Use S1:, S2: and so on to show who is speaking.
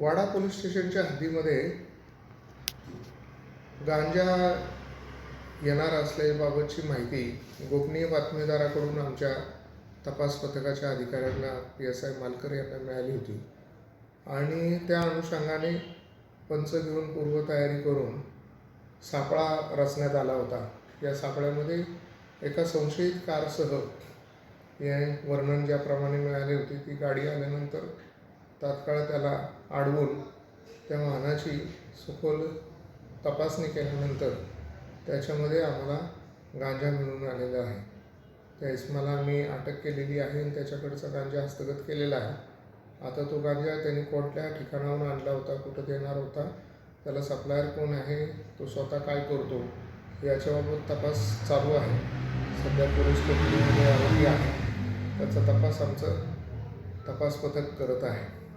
S1: वाडा police स्टेशनच्या हद्दीमध्ये गांजा येणार असल्याबाबतची माहिती गोपनीय बातमीदाराकडून आमच्या तपास पथकाच्या अधिकाऱ्यांना पी एस आय मालकर यांना मिळाली होती. आणि त्या अनुषंगाने पंच घेऊन पूर्वतयारी करून सापळा रचण्यात आला होता. या सापळ्यामध्ये एका संशयित कारसह हे वर्णन ज्याप्रमाणे मिळाले होते ती गाडी आल्यानंतर तात्काळ त्याला अडवून त्या वाहनाची सखोल तपासणी केल्यानंतर त्याच्यामध्ये आम्हाला गांजा मिळून आलेला आहे. त्या इसमाला आम्ही अटक केलेली आहे आणि त्याच्याकडचा गांजा हस्तगत केलेला आहे. आता तो गांजा त्यांनी कोणत्या ठिकाणाहून आणला होता कुठं देणार होता त्याला सप्लायर कोण आहे तो स्वतः काय करतो याच्याबाबत तपास चालू आहे. सध्या पोलीस कोठडीमध्ये आलेली आहे. त्याचा तपास आमचं तपास पथक करत आहे.